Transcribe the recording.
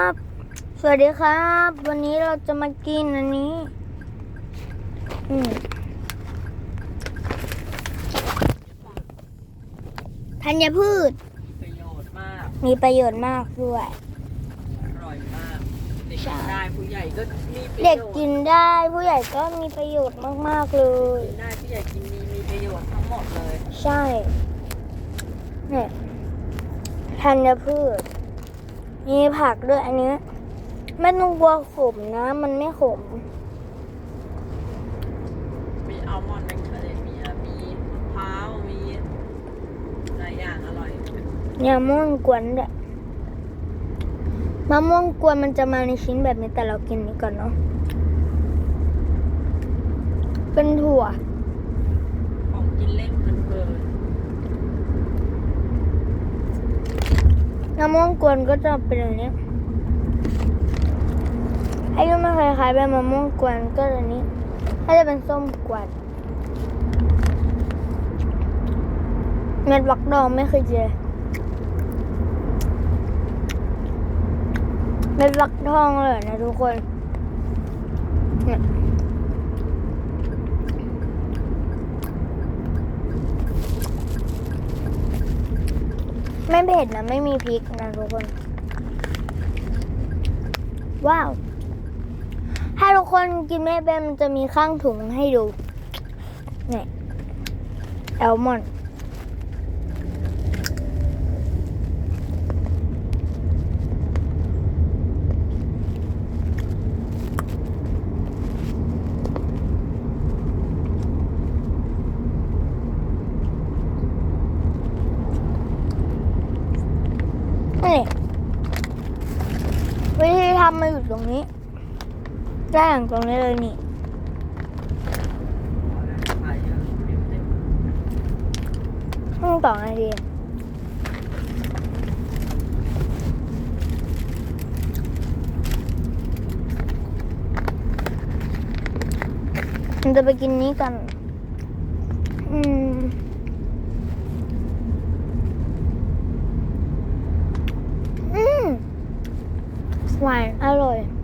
ครับสวัสดีครับ วันนี้เราจะมากินอันนี้อืมธัญพืช ประโยชน์มาก มีประโยชน์มากด้วย อร่อยมาก เด็กใช่กินได้ผู้ใหญ่ก็มีประโยชน์เด็กกินได้ผู้ใหญ่ก็มีประโยชน์มากๆเลย กินได้ผู้ใหญ่กินมีมีประโยชน์ทั้งหมดเลย ใช่เนี่ยธัญพืช มีผักด้วยอันนี้ไม่ต้องกลัวขมนะ มันไม่ขม มีอัลมอนด์แมคคาเดเมียมีมะพร้าวมีหลายอย่างอร่อยเนี่ยมะม่วงกวนด้วยมะม่วงกวนมันจะมาในชิ้นแบบนี้แต่เรากินนี้ก่อนเนาะเป็นถั่ว ของกินเล่นเพลิน มะม่วงกวนก็จะเป็นอย่างนี้ถ้ายุ่มันคล้ายๆแบบมะม่วงกวนก็อันนี้ถ้าจะเป็นส้มกวนเม็ดวักดองไม่เคยเจอเม็ดวักทองเลยนะทุกคนเนี่ย ไม่เผ็ดนะ ไม่มีพริกนะทุกคน ว้าว ถ้าทุกคนกินไม่เป็นมันจะมีข้างถุงให้ดูเนี่ยแอลมอนด์ นี่วิธีทำมาอยู่ตรงนี้ได้อย่างตรงนี้เลยนี่ๆขายเยอะเต็มเต็มเพิ่งสองนาทีมันจะไปกินนี้กัน อืม อืม หวานอร่อยอืมบ๊ายบาย